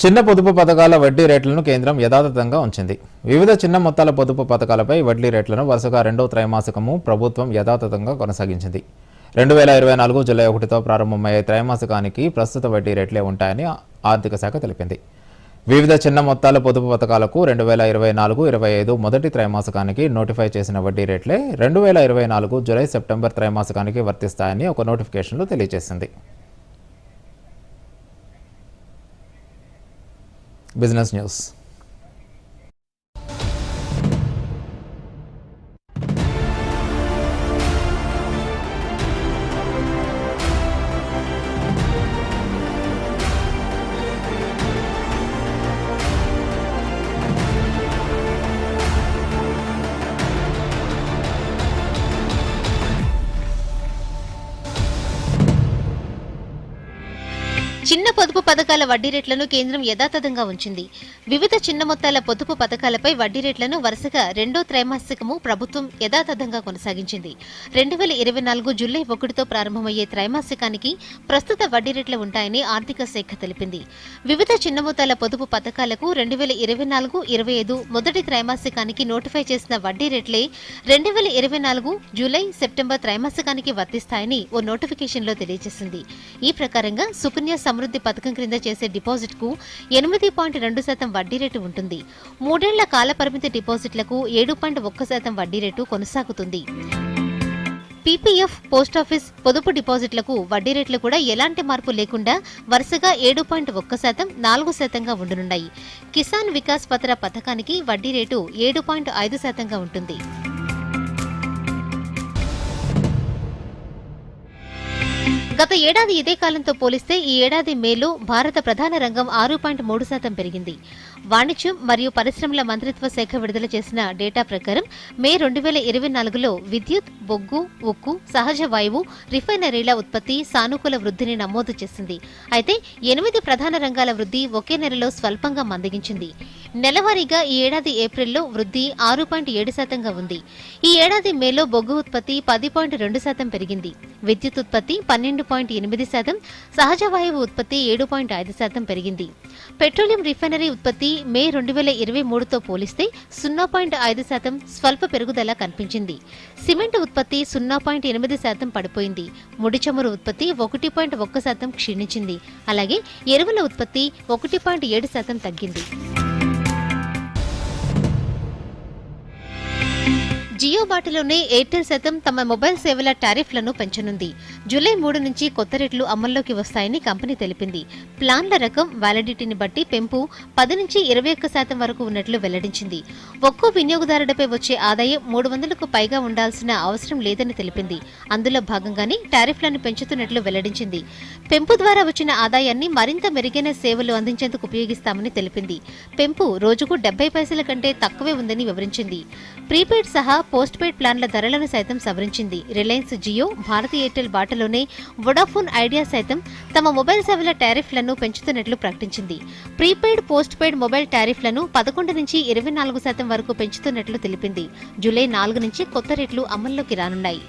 చిన్న పొదుపు పథకాల వడ్డీ రేట్లను కేంద్రం యథాతథంగా ఉంచింది. వివిధ చిన్న మొత్తాల పొదుపు పథకాలపై వడ్డీ రేట్లను వరుసగా రెండో త్రైమాసికము ప్రభుత్వం యథాతథంగా కొనసాగించింది. రెండు వేల ఇరవై నాలుగు జూలై ఒకటితో ప్రారంభమయ్యే త్రైమాసికానికి ప్రస్తుత వడ్డీ రేట్లే ఉంటాయని ఆర్థిక శాఖ తెలిపింది. వివిధ చిన్న మొత్తాల పొదుపు పథకాలకు రెండు వేల ఇరవై నాలుగు ఇరవై ఐదు మొదటి త్రైమాసికానికి నోటిఫై చేసిన వడ్డీ రేట్లే రెండు వేల ఇరవై నాలుగు జూలై సెప్టెంబర్ త్రైమాసికానికి వర్తిస్తాయని ఒక నోటిఫికేషన్లో తెలియజేసింది. business news. చిన్న పొదుపు పథకాల వడ్డీ రేట్లను కేంద్రం యథాతథంగా ఉంచింది. వివిధ చిన్న మొత్తాల పొదుపు పథకాలపై వడ్డీ రేట్లను వరుసగా రెండో త్రైమాసికము ప్రభుత్వం యథాతథంగా కొనసాగించింది. రెండు వేల ఇరవై నాలుగు జూలై ఒకటితో ప్రారంభమయ్యే త్రైమాసికానికి ప్రస్తుత వడ్డీ రేట్లు ఉంటాయని ఆర్థిక శాఖ తెలిపింది. వివిధ చిన్న మొత్తాల పొదుపు పథకాలకు రెండు వేల ఇరవై నాలుగు ఇరవై ఐదు మొదటి త్రైమాసికానికి నోటిఫై చేసిన వడ్డీ రేట్లే రెండు వేల ఇరవై నాలుగు జూలై సెప్టెంబర్ త్రైమాసికానికి వర్తిస్తాయని ఓ నోటిఫికేషన్లో తెలియజేసింది. ఈ ప్రకారంగా సుకన్య సమృద్ధి పథకం క్రింద చేసే డిపాజిట్కు ఎనిమిది పాయింట్ రెండు శాతం వడ్డీ రేటు ఉంటుంది. మూడేళ్ళ కాల పరిమితి డిపాజిట్లకు ఏడు పాయింట్ ఒక్క శాతం వడ్డీ రేటు కొనసాగుతుంది. పీపీఎఫ్ పోస్టాఫీస్ పొదుపు డిపాజిట్లకు వడ్డీ రేట్లు కూడా ఎలాంటి మార్పు లేకుండా వరుసగా ఏడు పాయింట్ ఒక్క శాతం నాలుగు శాతంగా ఉండనున్నాయి. కిసాన్ వికాస్ పత్ర పథకానికి వడ్డీ రేటు ఏడు పాయింట్ ఐదు శాతంగా ఉంటుంది. గత ఏడాది ఇదే కాలంతో పోలిస్తే ఈ ఏడాది మేలో భారత ప్రధాన రంగం ఆరు పాయింట్ మూడు శాతం పెరిగింది. వాణిజ్యం మరియు పరిశ్రమల మంత్రిత్వ శాఖ విడుదల చేసిన డేటా ప్రకారం మే రెండు వేల ఇరవై నాలుగులో విద్యుత్ బొగ్గు ఉక్కు సహజ వాయువు రిఫైనరీల ఉత్పత్తి సానుకూల వృద్ధిని నమోదు చేసింది. అయితే ఎనిమిది ప్రధాన రంగాల వృద్ధి ఒకే నెలలో స్వల్పంగా మందగించింది. నెలవారీగా ఈ ఏడాది ఏప్రిల్లో వృద్ధి ఆరు పాయింట్ ఏడు శాతంగా ఉంది. ఈ ఏడాది మేలో బొగ్గు ఉత్పత్తి పది పాయింట్ రెండు శాతం పెరిగింది. విద్యుత్ ఉత్పత్తి పన్నెండు పాయింట్ ఎనిమిది శాతం సహజ వాయువు ఉత్పత్తి ఏడు పాయింట్ ఐదు శాతం పెరిగింది. పెట్రోలియం రిఫైనరీ ఉత్పత్తి మే రెండు వేల ఇరవై మూడుతో పోలిస్తే సున్నా పాయింట్ ఐదు శాతం స్వల్ప పెరుగుదల కనిపించింది. సిమెంట్ ఉత్పత్తి సున్నా పాయింట్ ఎనిమిది శాతం పడిపోయింది. ముడి చమురు ఉత్పత్తి ఒకటి పాయింట్ ఒక్క శాతం క్షీణించింది. అలాగే ఎరువుల ఉత్పత్తి ఒకటి పాయింట్ ఏడు శాతం తగ్గింది. జియో బాటిలోనే ఎయిర్టెల్ శాతం తమ మొబైల్ సేవల టారిఫ్లను పెంచనుంది. జూలై మూడు నుంచి కొత్త రేట్లు అమల్లోకి వస్తాయని కంపెనీ తెలిపింది. ప్లాన్ల రకం వ్యాలిడిటీని బట్టి పెంపు పది నుంచి ఇరవై ఒక్క శాతం వరకు ఉన్నట్లు వెల్లడించింది. ఒక్కో వినియోగదారుడిపై వచ్చే ఆదాయం మూడు వందలకు పైగా ఉండాల్సిన అవసరం లేదని తెలిపింది. అందులో భాగంగానే టారిఫ్లను పెంచుతున్నట్లు వెల్లడించింది. పెంపు ద్వారా వచ్చిన ఆదాయాన్ని మరింత మెరుగైన సేవలు అందించేందుకు ఉపయోగిస్తామని తెలిపింది. పెంపు రోజుకు డెబ్బై పైసల కంటే తక్కువే ఉందని వివరించింది. ప్రీపెయిడ్ సహా పోస్ట్ పెయిడ్ ప్లాన్ల ధరలను సైతం సవరించింది. రిలయన్స్ జియో భారతీ ఎయిర్టెల్ బాటలోనే వొడాఫోన్ ఐడియా సైతం తమ మొబైల్ సేవల టారిఫ్లను పెంచుతున్నట్లు ప్రకటించింది. ప్రీపెయిడ్ పోస్ట్ పెయిడ్ మొబైల్ టారిఫ్లను పదకొండు నుంచి ఇరవై నాలుగు శాతం వరకు పెంచుతున్నట్లు తెలిపింది. జూలై నాలుగు నుంచి కొత్త రేట్లు అమల్లోకి రానున్నాయి.